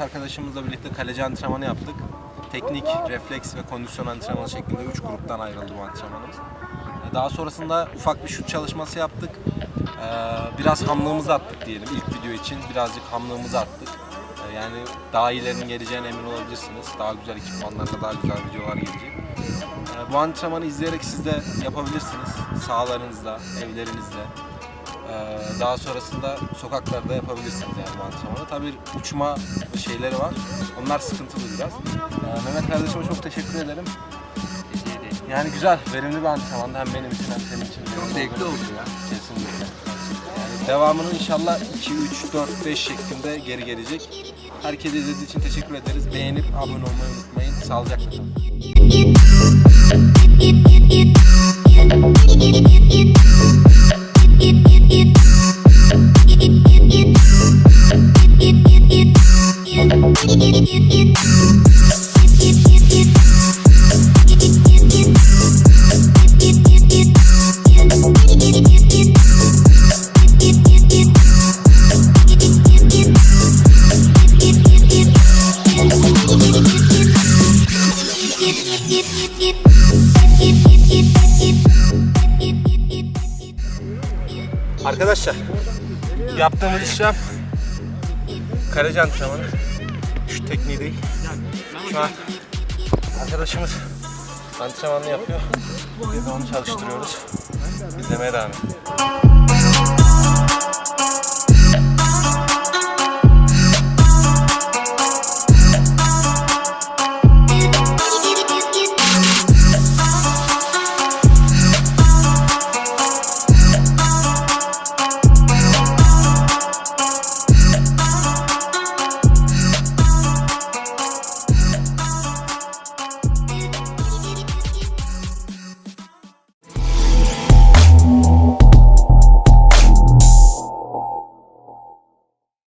arkadaşımızla birlikte kaleci antrenmanı yaptık. Teknik, refleks ve kondisyon antrenmanı şeklinde 3 gruptan ayrıldı bu antrenmanımız. Ee, Daha sonrasında ufak bir şut çalışması yaptık. Ee, Biraz hamlığımızı attık diyelim ilk video için. Birazcık hamlığımızı attık. Ee, Yani daha iyilerinin geleceğine emin olabilirsiniz. Daha güzel ekipmanlarla daha güzel videolar gelecek. Bu antrenmanı izleyerek siz de yapabilirsiniz. Sahalarınızda, evlerinizde. Ee, Daha sonrasında sokaklarda yapabilirsiniz yani bu antrenmanı. Tabii uçma şeyleri var. Onlar sıkıntılı biraz. Ee, Mehmet kardeşime çok teşekkür ederim. Yani güzel, verimli bir antrenmandı hem benim için hem senin için. Çok zevkli oldu ya. Kesinlikle. Yani devamının inşallah 2, 3, 4, 5 şeklinde geri gelecek. Herkese izlediği için teşekkür ederiz. Beğenip abone olmayı unutmayın. Sağlıcakla kalın. Arkadaşlar yaptığımız işlem kaleci antrenmanı. Şu tekniği değil. Şu an arkadaşımız antrenmanını yapıyor. Biz de onu çalıştırıyoruz. İzlemeye devam edin.